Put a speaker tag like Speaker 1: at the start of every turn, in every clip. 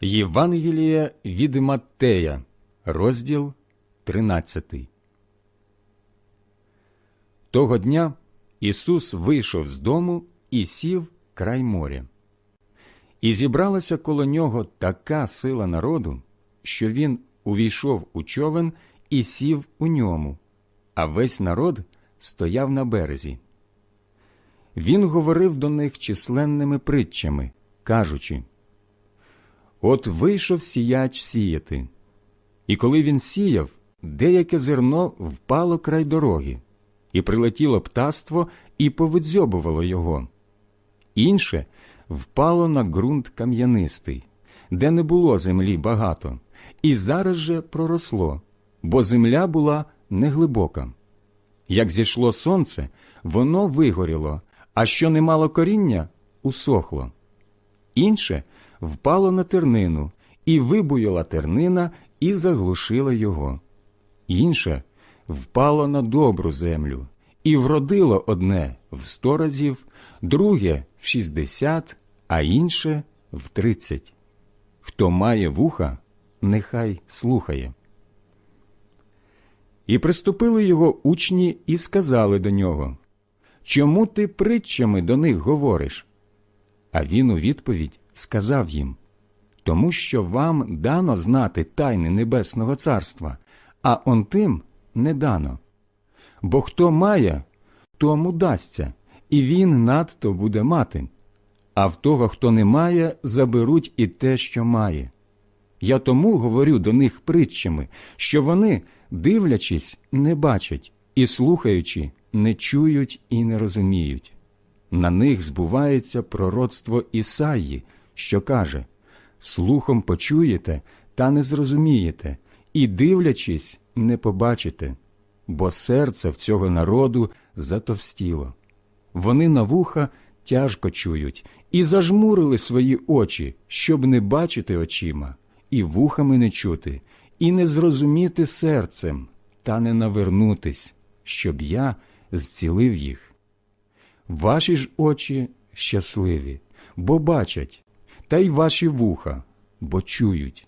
Speaker 1: Євангелія від Маттея, розділ 13. Того дня Ісус вийшов з дому і сів край моря. І зібралася коло нього така сила народу, що він увійшов у човен і сів у ньому, а весь народ стояв на березі. Він говорив до них численними притчами, кажучи От вийшов сіяч сіяти, і коли він сіяв, деяке зерно впало край дороги, і прилетіло птаство і повидзьобувало його. Інше впало на ґрунт кам'янистий, де не було землі багато, і зараз же проросло, бо земля була неглибока. Як зійшло сонце, воно вигоріло, а що не мало коріння, усохло. Інше впало на тернину, і вибуяла тернина і заглушила його. Інше впало на добру землю, і вродило одне в сто разів, друге в шістдесят, а інше в тридцять. Хто має вуха, нехай слухає. І приступили його учні і сказали до нього Чому ти притчами до них говориш? А він у відповідь сказав їм Тому що вам дано знати тайни Небесного Царства, а он тим не дано. Бо хто має, тому дасться, і він надто буде мати, а в того, хто не має, заберуть і те, що має. Я тому говорю до них притчами, що вони, дивлячись, не бачать, і слухаючи, не чують і не розуміють. На них збувається пророцтво Ісаї, що каже Слухом почуєте, та не зрозумієте, і, дивлячись, не побачите, бо серце в цього народу затовстіло. Вони на вуха тяжко чують і зажмурили свої очі, щоб не бачити очима, і вухами не чути, і не зрозуміти серцем, та не навернутись, щоб я зцілив їх. Ваші ж очі щасливі, бо бачать, та й ваші вуха, бо чують.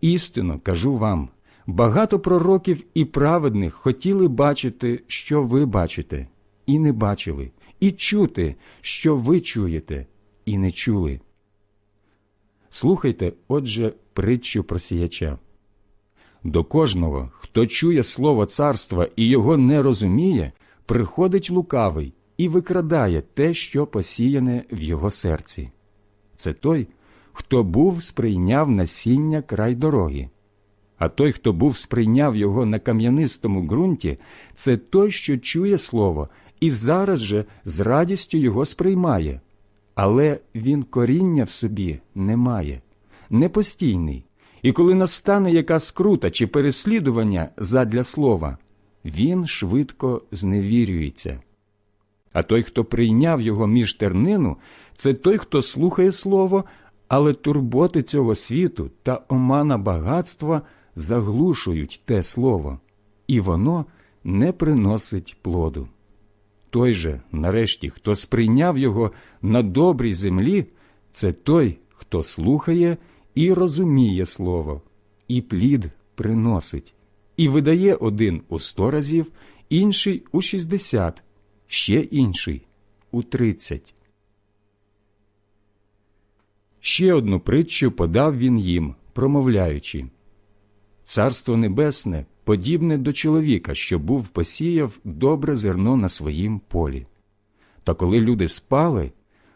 Speaker 1: Істинно кажу вам багато пророків і праведних хотіли бачити, що ви бачите, і не бачили, і чути, що ви чуєте, і не чули. Слухайте, отже, притчу про сіяча. До кожного, хто чує слово царства і його не розуміє, приходить лукавий і викрадає те, що посіяне в його серці. Це той, хто був сприйняв насіння край дороги. А той, хто був сприйняв його на кам'янистому ґрунті, це той, що чує слово, і зараз же з радістю його сприймає. Але він коріння в собі не має, непостійний, і коли настане яка скрута чи переслідування задля слова, він швидко зневірюється. А той, хто прийняв його між тернину, це той, хто слухає слово, але турботи цього світу та омана багатства заглушують те слово, і воно не приносить плоду. Той же, нарешті, хто сприйняв його на добрій землі, це той, хто слухає і розуміє слово, і плід приносить, і видає один у сто разів, інший у шістдесят, ще інший у тридцять. Ще одну притчу подав він їм, промовляючи Царство Небесне подібне до чоловіка, що був посіяв добре зерно на своїм полі. Та коли люди спали,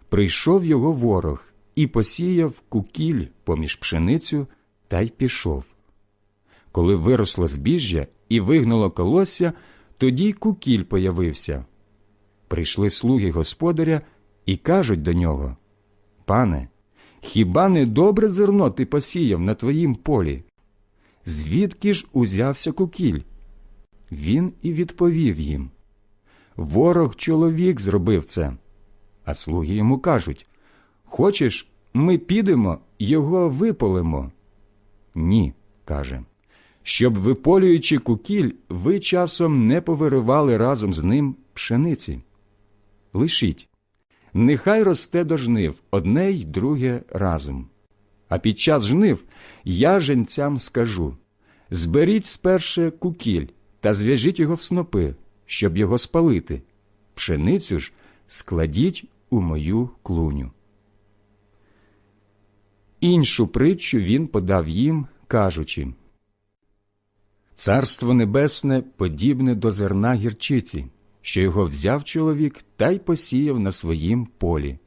Speaker 1: прийшов його ворог і посіяв кукіль поміж пшеницю та й пішов. Коли виросло збіжжя і вигнуло колосся, тоді кукіль появився. Прийшли слуги господаря і кажуть до нього Пане, хіба не добре зерно ти посіяв на твоїм полі? Звідки ж узявся кукіль? Він і відповів їм Ворог чоловік зробив це. А слуги йому кажуть Хочеш, ми підемо, його виполимо? Ні, каже. Щоб, виполюючи кукіль, ви часом не повиривали разом з ним пшениці. Лишіть, нехай росте до жнив одне й друге разом. А під час жнив я женцям скажу зберіть сперше кукіль та зв'яжіть його в снопи, щоб його спалити. Пшеницю ж складіть у мою клуню. Іншу притчу він подав їм, кажучи Царство небесне подібне до зерна гірчиці, що його взяв чоловік та й посіяв на своїм полі.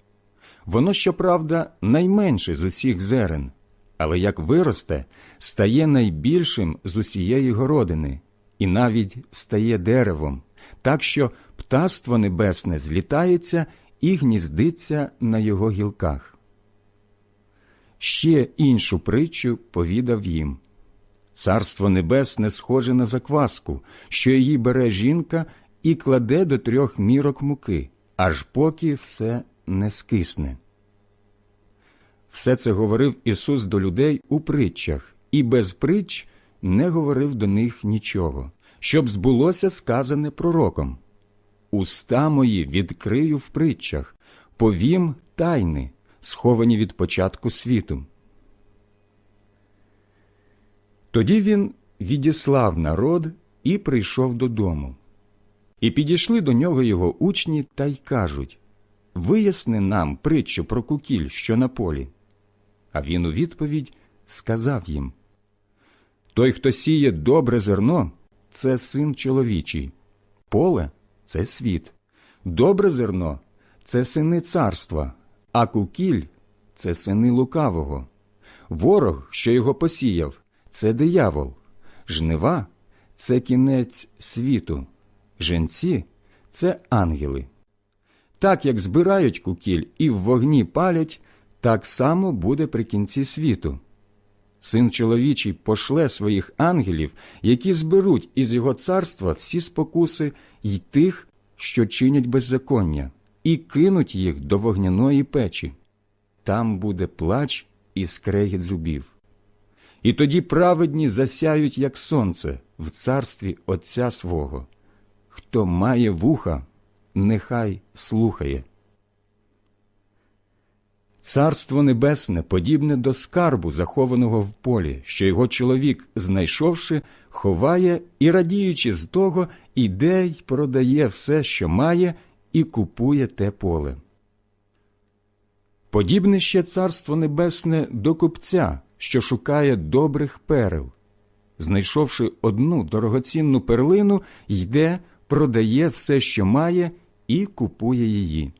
Speaker 1: Воно, щоправда, найменше з усіх зерен, але як виросте, стає найбільшим з усієї городини, і навіть стає деревом, так що птаство небесне злітається і гніздиться на його гілках. Ще іншу притчу повідав їм Царство небесне схоже на закваску, що її бере жінка і кладе до трьох мірок муки, аж поки все не скисне. Все це говорив Ісус до людей у притчах, і без притч не говорив до них нічого, щоб збулося сказане пророком. Уста мої відкрию в притчах, повім тайни, сховані від початку світу. Тоді він відіслав народ і прийшов додому. І підійшли до нього його учні та й кажуть Виясни нам притчу про кукіль, що на полі. А він у відповідь сказав їм Той, хто сіє добре зерно, це син чоловічий, поле це світ, добре зерно це сини царства, а кукіль це сини лукавого. Ворог, що його посіяв, це диявол, жнива це кінець світу, женці це ангели. Так як збирають кукіль і в вогні палять, так само буде при кінці світу. Син чоловічий пошле своїх ангелів, які зберуть із його царства всі спокуси й тих, що чинять беззаконня, і кинуть їх до вогняної печі. Там буде плач і скрегіт зубів. І тоді праведні засяють, як сонце, в царстві Отця свого. Хто має вуха, нехай слухає. Царство небесне подібне до скарбу, захованого в полі, що його чоловік, знайшовши, ховає і, радіючи з того, іде й продає все, що має, і купує те поле. Подібне ще царство небесне до купця, що шукає добрих перел. Знайшовши одну дорогоцінну перлину, йде, продає все, що має, і купує її.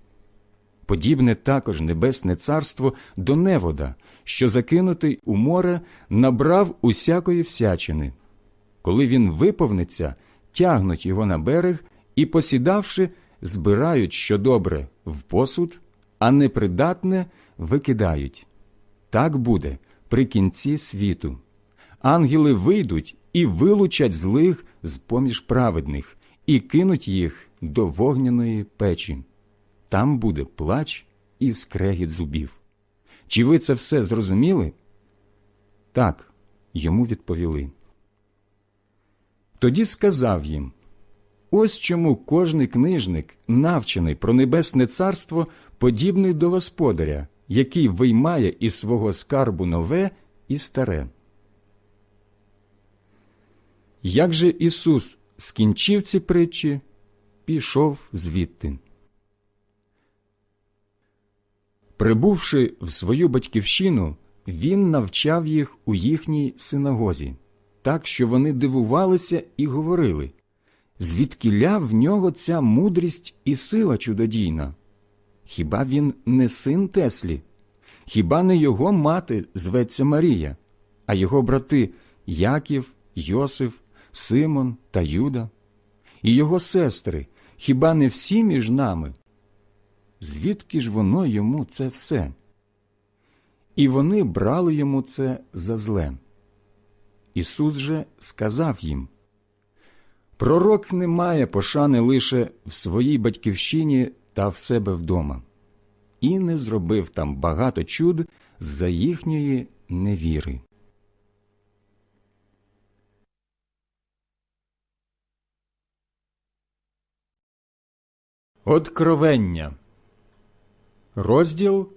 Speaker 1: Подібне також небесне царство до невода, що закинутий у море набрав усякої всячини. Коли він виповниться, тягнуть його на берег і, посідавши, збирають що добре в посуд, а непридатне викидають. Так буде при кінці світу. Ангели вийдуть і вилучать злих з поміж праведних, і кинуть їх до вогняної печі. Там буде плач і скрегіт зубів. Чи ви це все зрозуміли? Так, йому відповіли. Тоді сказав їм Ось чому кожний книжник, навчений про небесне царство, подібний до господаря, який виймає із свого скарбу нове і старе. Як же Ісус скінчив ці притчі, пішов звідти. Прибувши в свою батьківщину, він навчав їх у їхній синагозі, так що вони дивувалися і говорили звідкіля в нього ця мудрість і сила чудодійна? Хіба він не син Теслі? Хіба не його мати зветься Марія, а його брати Яків, Йосиф, Симон та Юда? І його сестри, хіба не всі між нами? Звідки ж воно йому це все? І вони брали йому це за зле. Ісус же сказав їм Пророк не має пошани лише в своїй батьківщині та в себе вдома, і не зробив там багато чуд за їхньої невіри. Откровення. Розділ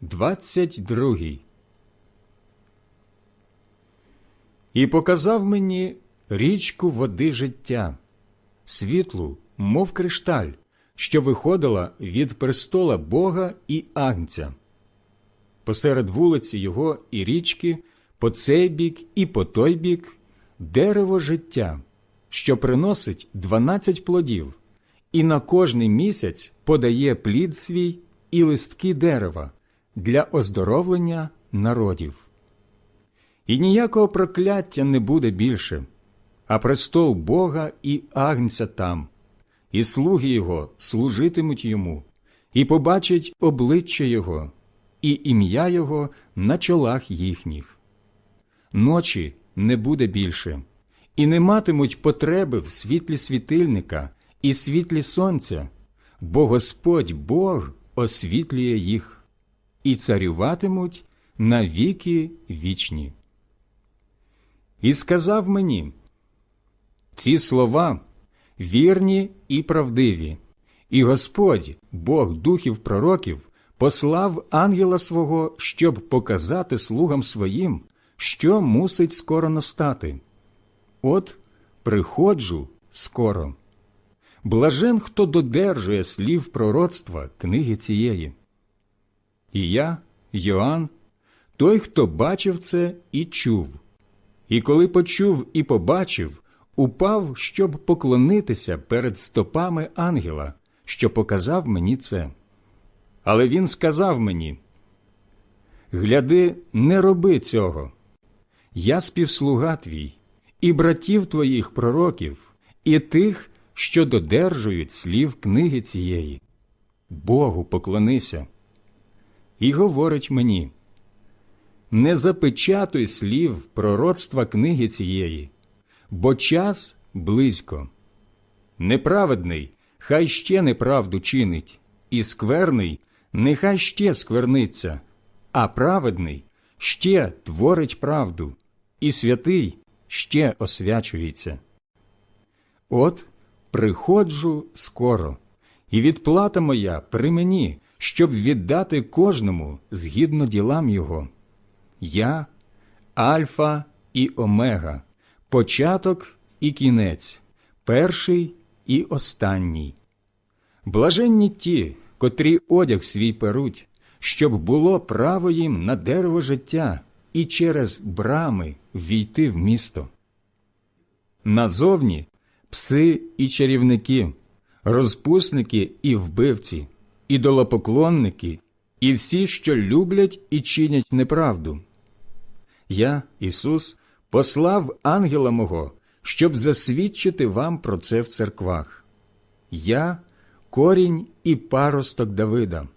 Speaker 1: 22 І показав мені річку води життя, світлу, мов кришталь, що виходила від престола Бога і Агнця. Посеред вулиці його і річки, по цей бік і по той бік дерево життя, що приносить дванадцять плодів, і на кожний місяць подає плід свій і листки дерева для оздоровлення народів. І ніякого прокляття не буде більше, а престол Бога і Агнця там, і слуги Його служитимуть йому, і побачать обличчя Його, і ім'я Його на чолах їхніх. Ночі не буде більше, і не матимуть потреби в світлі світильника і світлі сонця, бо Господь Бог освітлює їх, і царюватимуть на віки вічні. І сказав мені, ці слова вірні і правдиві, і Господь, Бог духів пророків, послав ангела свого, щоб показати слугам своїм, що мусить скоро настати. От приходжу скоро. Блажен, хто додержує слів пророцтва книги цієї. І я, Йоанн, той, хто бачив це і чув. І коли почув і побачив, упав, щоб поклонитися перед стопами ангела, що показав мені це. Але він сказав мені: Гляди, не роби цього. Я співслуга твій, і братів твоїх пророків, і тих, що додержують слів книги цієї. Богу поклонися. І говорить мені не запечатуй слів пророцтва книги цієї, бо час близько. Неправедний хай ще неправду чинить, і скверний нехай ще скверниться, а праведний ще творить правду, і святий ще освячується. От приходжу скоро, і відплата моя при мені, щоб віддати кожному згідно ділам його. Я Альфа і Омега, початок і кінець, перший і останній. Блаженні ті, котрі одяг свій перуть, щоб було право їм на дерево життя і через брами війти в місто. Назовні пси і чарівники, розпусники і вбивці, ідолопоклонники і всі, що люблять і чинять неправду. Я, Ісус, послав ангела мого, щоб засвідчити вам про це в церквах. Я корінь і паросток Давида,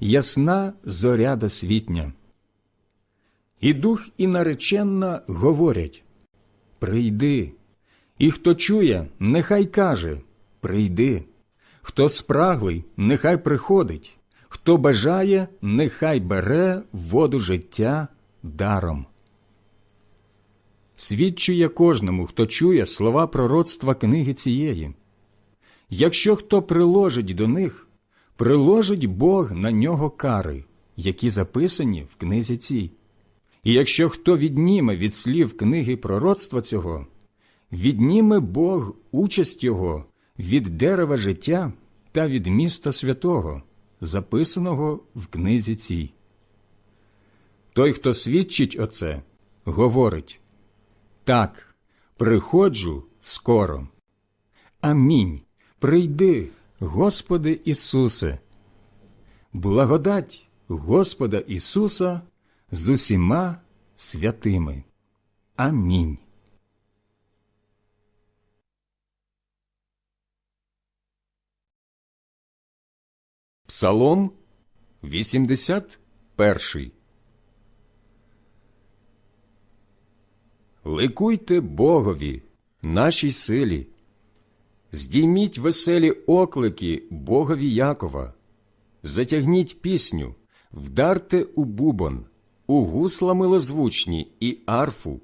Speaker 1: ясна зоря досвітня. І дух, і нареченна говорять Прийди, і хто чує, нехай каже Прийди, хто спраглий, нехай приходить, хто бажає, нехай бере воду життя даром. Свідчує кожному, хто чує слова пророцтва книги цієї. Якщо хто приложить до них, приложить Бог на нього кари, які записані в книзі цій. І якщо хто відніме від слів книги пророцтва цього, відніме Бог участь його від дерева життя та від міста святого, записаного в книзі цій. Той, хто свідчить оце, говорить так, приходжу скоро. Амінь. Прийди, Господи Ісусе. Благодать Господа Ісуса з усіма святими. Амінь. Псалом 81 Ликуйте Богові, нашій силі, здійміть веселі оклики Богові Якова, затягніть пісню, вдарте у бубон, у гусла милозвучні і арфу,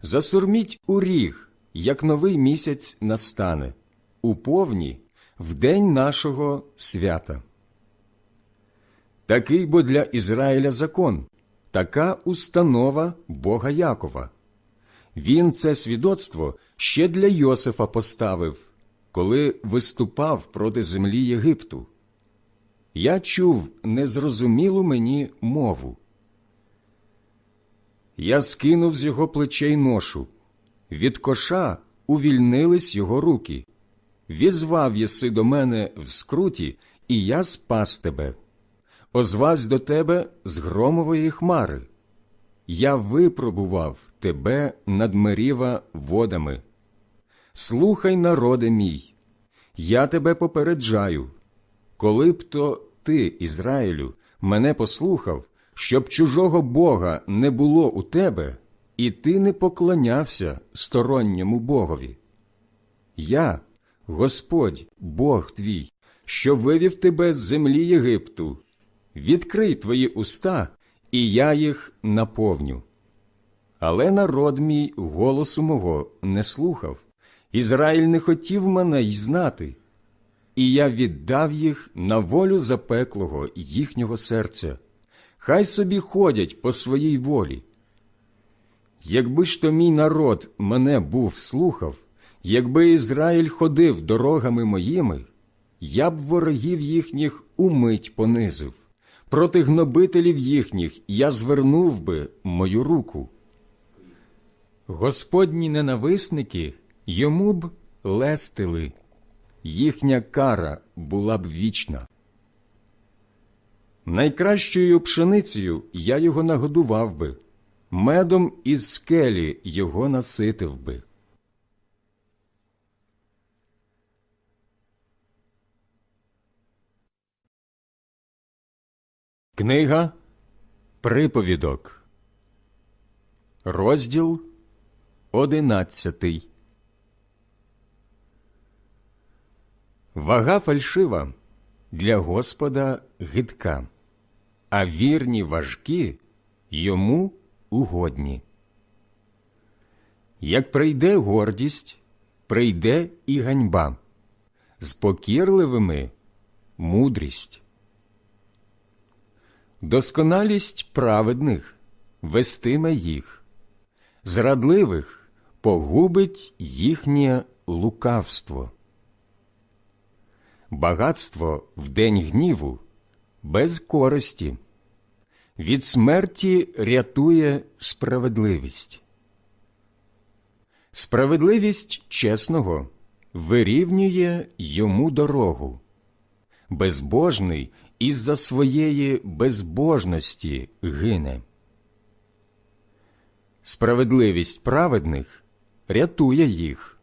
Speaker 1: засурміть у ріг, як новий місяць настане, у повні в день нашого свята. Такий бо для Ізраїля закон, така установа Бога Якова. Він це свідоцтво ще для Йосифа поставив, коли виступав проти землі Єгипту. Я чув незрозумілу мені мову. Я скинув з його плечей ношу, від коша увільнились його руки. Візвав єси до мене в скруті, і я спас тебе. Озвавсь до тебе з громової хмари. Я випробував тебе над меріва водами. Слухай, народе мій, я тебе попереджаю, коли б то ти, Ізраїлю, мене послухав, щоб чужого Бога не було у тебе, і ти не поклонявся сторонньому Богові. Я, Господь, Бог твій, що вивів тебе з землі Єгипту, відкрий твої уста, і я їх наповню. Але народ мій голосу мого не слухав, Ізраїль не хотів мене й знати, і я віддав їх на волю запеклого їхнього серця. Хай собі ходять по своїй волі. Якби ж то мій народ мене був слухав, якби Ізраїль ходив дорогами моїми, я б ворогів їхніх умить понизив, проти гнобителів їхніх я звернув би мою руку. Господні ненависники йому б лестили, їхня кара була б вічна. Найкращою пшеницею я його нагодував би, медом із скелі його наситив би. Книга Приповідок, розділ одинадцятий. Вага фальшива для Господа гидка, а вірні важкі йому угодні. Як прийде гордість, прийде і ганьба, з покірливими мудрість. Досконалість праведних вестиме їх, зрадливих погубить їхнє лукавство. Багатство в день гніву без користі, від смерті рятує справедливість. Справедливість чесного вирівнює йому дорогу, безбожний із-за своєї безбожності гине. Справедливість праведних рятує їх,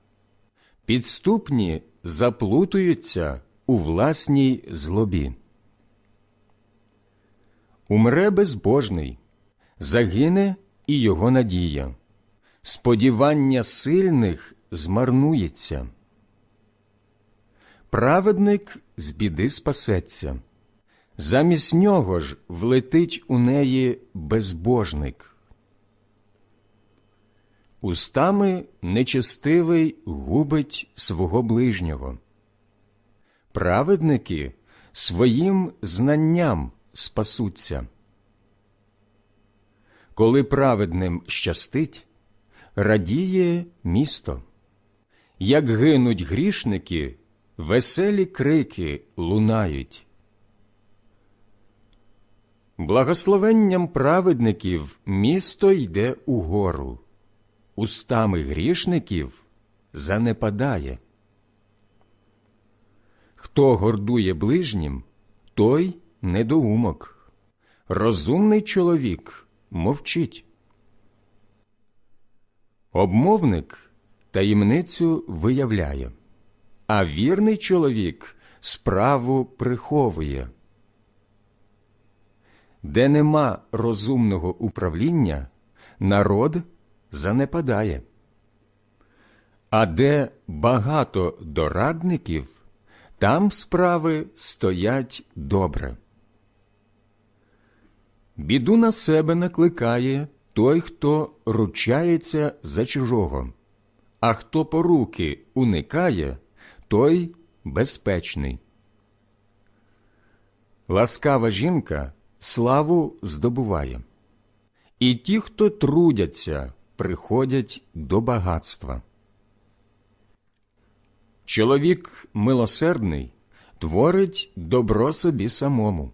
Speaker 1: підступні заплутуються у власній злобі. Умре безбожний, загине і його надія, сподівання сильних змарнується. Праведник з біди спасеться, замість нього ж влетить у неї безбожник. Устами нечестивий губить свого ближнього. Праведники своїм знанням спасуться. Коли праведним щастить, радіє місто. Як гинуть грішники, веселі крики лунають. Благословенням праведників місто йде угору, устами грішників занепадає. Хто гордує ближнім, той недоумок. Розумний чоловік мовчить. Обмовник таємницю виявляє, а вірний чоловік справу приховує. Де нема розумного управління, народ занепадає. А де багато дорадників, там справи стоять добре. Біду на себе накликає той, хто ручається за чужого, а хто поруки уникає, той безпечний. Ласкава жінка славу здобуває, і ті, хто трудяться, приходять до багатства. Чоловік милосердний творить добро собі самому,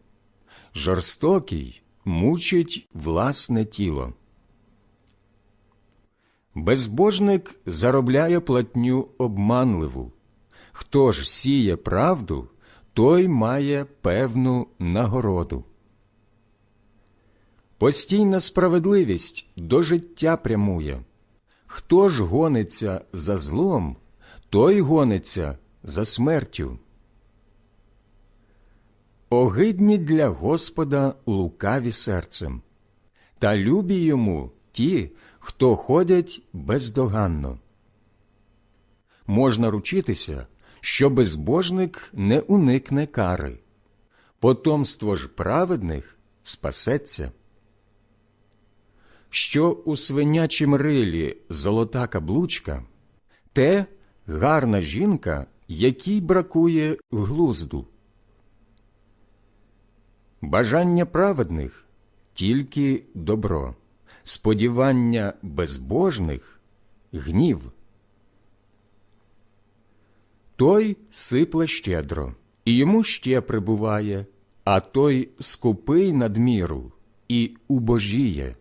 Speaker 1: жорстокий мучить власне тіло. Безбожник заробляє платню обманливу. Хто ж сіє правду, той має певну нагороду. Постійна справедливість до життя прямує. Хто ж гониться за злом, той гониться за смертю. Огидні для Господа лукаві серцем, та любі йому ті, хто ходять бездоганно. Можна ручитися, що безбожник не уникне кари, потомство ж праведних спасеться. Що у свинячім рилі золота каблучка, те гарна жінка, якій бракує глузду. Бажання праведних тільки добро, сподівання безбожних гнів. Той сипле щедро, і йому ще прибуває, а той скупий надміру і убожіє.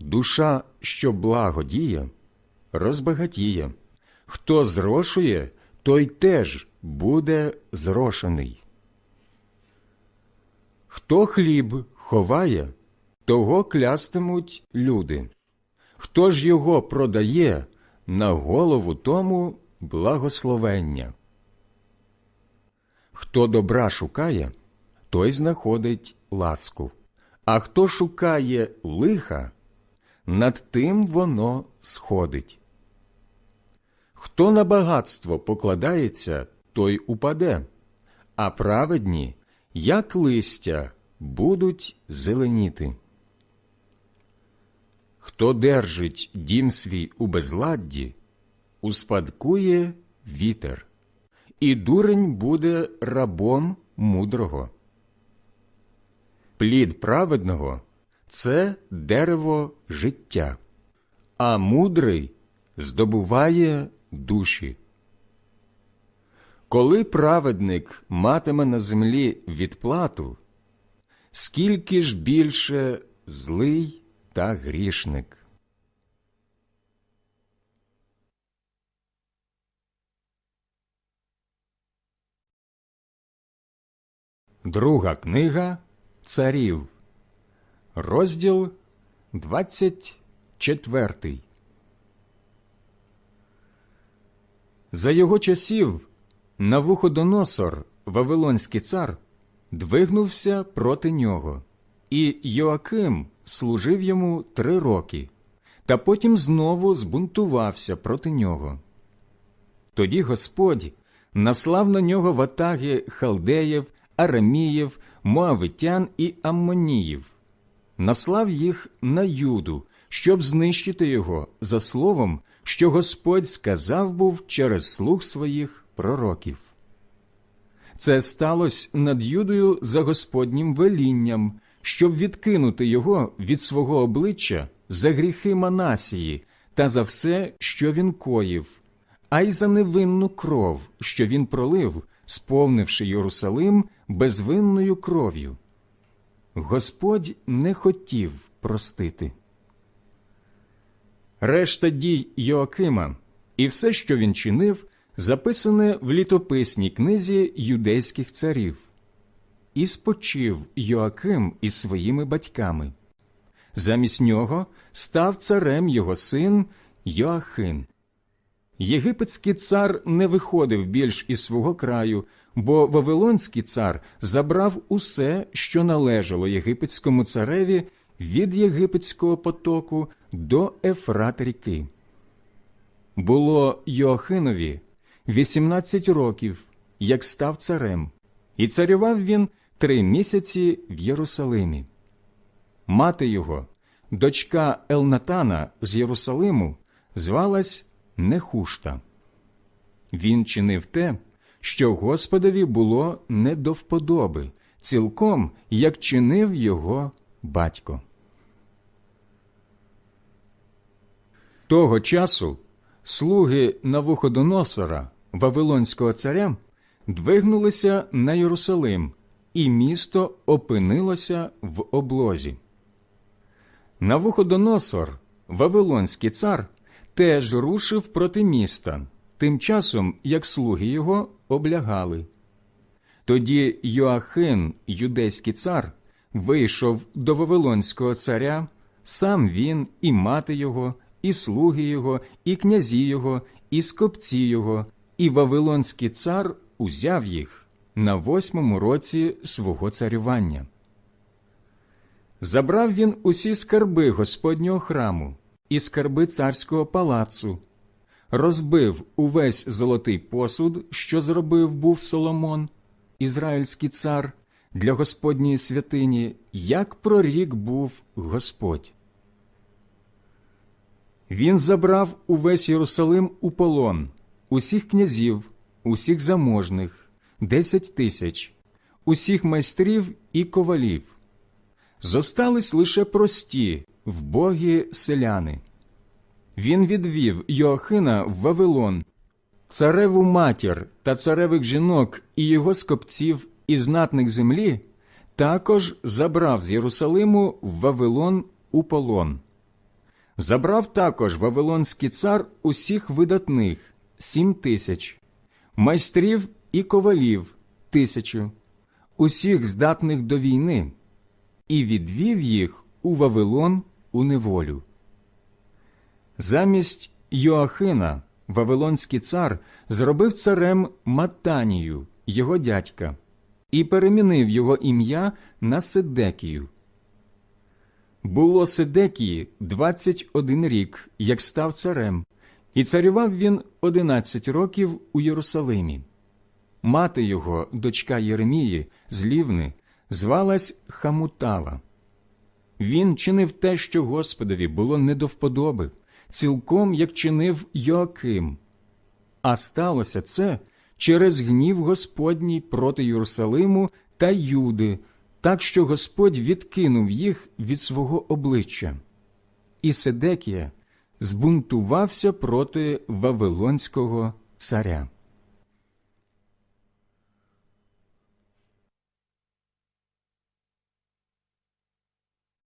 Speaker 1: Душа, що благо діє, розбагатіє. Хто зрошує, той теж буде зрошений. Хто хліб ховає, того клястимуть люди. Хто ж його продає, на голову тому благословення. Хто добра шукає, той знаходить ласку, а хто шукає лиха, над тим воно сходить. Хто на багатство покладається, той упаде, а праведні, як листя, будуть зеленіти. Хто держить дім свій у безладді, успадкує вітер, і дурень буде рабом мудрого. Плід праведного це дерево життя, а мудрий здобуває душі. Коли праведник матиме на землі відплату, скільки ж більше злий та грішник. Друга книга Царів, розділ 24. За його часів Навуходоносор, Вавилонський цар, двигнувся проти нього, і Йоаким служив йому три роки, та потім знову збунтувався проти нього. Тоді Господь наслав на нього ватаги халдеїв, араміїв, моавитян і аммоніїв, наслав їх на юду, щоб знищити його за словом, що Господь сказав був через слух своїх пророків. Це сталося над Юдою за Господнім велінням, щоб відкинути його від свого обличчя за гріхи Манасії та за все, що він коїв, а й за невинну кров, що він пролив, сповнивши Єрусалим безвинною кров'ю. Господь не хотів простити. Решта дій Йоакима і все, що він чинив, записане в літописній книзі юдейських царів. І спочив Йоаким із своїми батьками. Замість нього став царем його син Йоахин. Єгипетський цар не виходив більш із свого краю, бо Вавилонський цар забрав усе, що належало єгипетському цареві від єгипетського потоку до Ефрат ріки. Було Йоахинові 18 років, як став царем, і царював він три місяці в Єрусалимі. Мати його, дочка Елнатана з Єрусалиму, звалась Нехушта. Він чинив те, що Господові було не до вподоби, цілком як чинив його батько. Того часу слуги Навуходоносора, Вавилонського царя, двигнулися на Єрусалим, і місто опинилося в облозі. Навуходоносор, Вавилонський цар, теж рушив проти міста, тим часом як слуги його облягали. Тоді Йоахин, юдейський цар, вийшов до Вавилонського царя, сам він, і мати його, і слуги його, і князі його, і скопці його, і Вавилонський цар узяв їх на восьмому році свого царювання. Забрав він усі скарби Господнього храму і скарби царського палацу, розбив увесь золотий посуд, що зробив був Соломон, ізраїльський цар, для Господньої святині, як прорік був Господь. Він забрав увесь Єрусалим у полон, усіх князів, усіх заможних, десять тисяч, усіх майстрів і ковалів. Зостались лише прості, вбогі селяни. Він відвів Йоахина в Вавилон, цареву матір та царевих жінок і його скопців і знатних землі також забрав з Єрусалиму в Вавилон у полон. Забрав також Вавилонський цар усіх видатних сім тисяч, майстрів і ковалів тисячу, усіх здатних до війни, і відвів їх у Вавилон у неволю. Замість Йоахина Вавилонський цар зробив царем Матанію, його дядька, і перемінив його ім'я на Седекію. Було Седекії 21 рік, як став царем, і царював він 11 років у Єрусалимі. Мати його, дочка Єремії, з Лівни, звалась Хамутала. Він чинив те, що Господові було не до вподоби, цілком як чинив Йоаким. А сталося це через гнів Господній проти Єрусалиму та Юди, так що Господь відкинув їх від свого обличчя. І Седекія збунтувався проти Вавилонського царя.